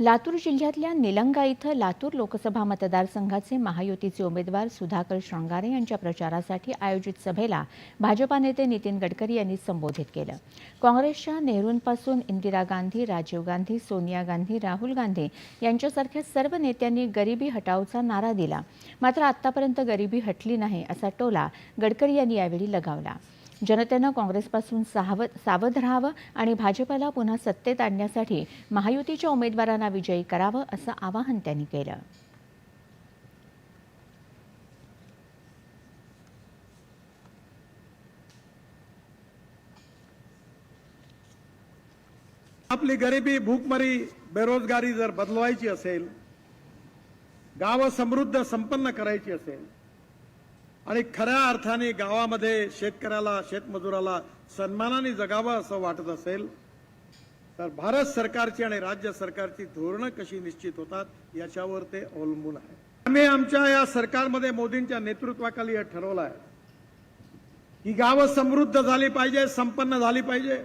लातूर जिल्ह्यातल्या निलंगा इथं लातूर लोकसभा मतदारसंघाचे महायुतीचे उमेदवार सुधाकर शृंगारे यांच्या प्रचारासाठी आयोजित सभेला भाजपा नेते नितीन गडकरी यांनी संबोधित केलं. काँग्रेसच्या नेहरूंपासून इंदिरा गांधी राजीव गांधी सोनिया गांधी राहुल गांधी यांच्यासारख्या सर्व नेत्यांनी गरिबी हटावचा नारा दिला. मात्र आतापर्यंत गरिबी हटली नाही असा टोला गडकरी यांनी यावेळी लगावला. जनतेनं काँग्रेसपासून सावध सावध राहावं आणि भाजपला पुन्हा सत्तेत आणण्यासाठी महायुतीच्या उमेदवारांना विजयी करावं असं आवाहन त्यांनी केलं. आपली गरिबी भूकमरी बेरोजगारी जर बदलवायची असेल गावं समृद्ध संपन्न करायची असेल आणि खऱ्या अर्थाने गावामध्ये शेतकऱ्याला शेतमजुराला सन्मानाने जगावं असं वाटत असेल तर भारत सरकारची आणि राज्य सरकारची धोरणं कशी निश्चित होतात याच्यावर ते अवलंबून आहे. आम्ही आमच्या या सरकारमध्ये मोदींच्या नेतृत्वाखाली हे ठरवलं आहे की गावं समृद्ध झाली पाहिजे संपन्न झाली पाहिजे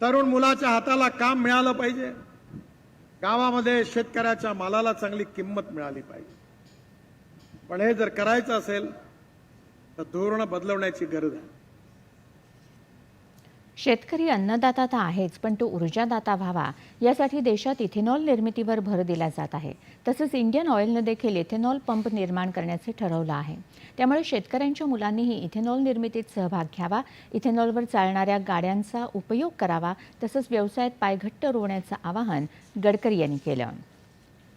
तरुण मुलाच्या हाताला काम मिळालं पाहिजे गावामध्ये शेतकऱ्याच्या मालाला चांगली किंमत मिळाली पाहिजे. पण हे जर करायचं असेल तर धोरणं बदलवण्याची गरज आहे. शेतकरी अन्नदाता तर आहेच पण तो ऊर्जादाता व्हावा. यासाठी देशात इथेनॉल निर्मितीवर भर दिला जात आहे. तसंच इंडियन ऑइलनं देखील इथेनॉल पंप निर्माण करण्याचे ठरवलं आहे. त्यामुळे शेतकऱ्यांच्या मुलांनीही इथेनॉल निर्मितीत सहभाग घ्यावा इथेनॉलवर चालणाऱ्या गाड्यांचा उपयोग करावा तसंच व्यवसायात पायघट्ट रोवण्याचं आवाहन गडकरी यांनी केलं.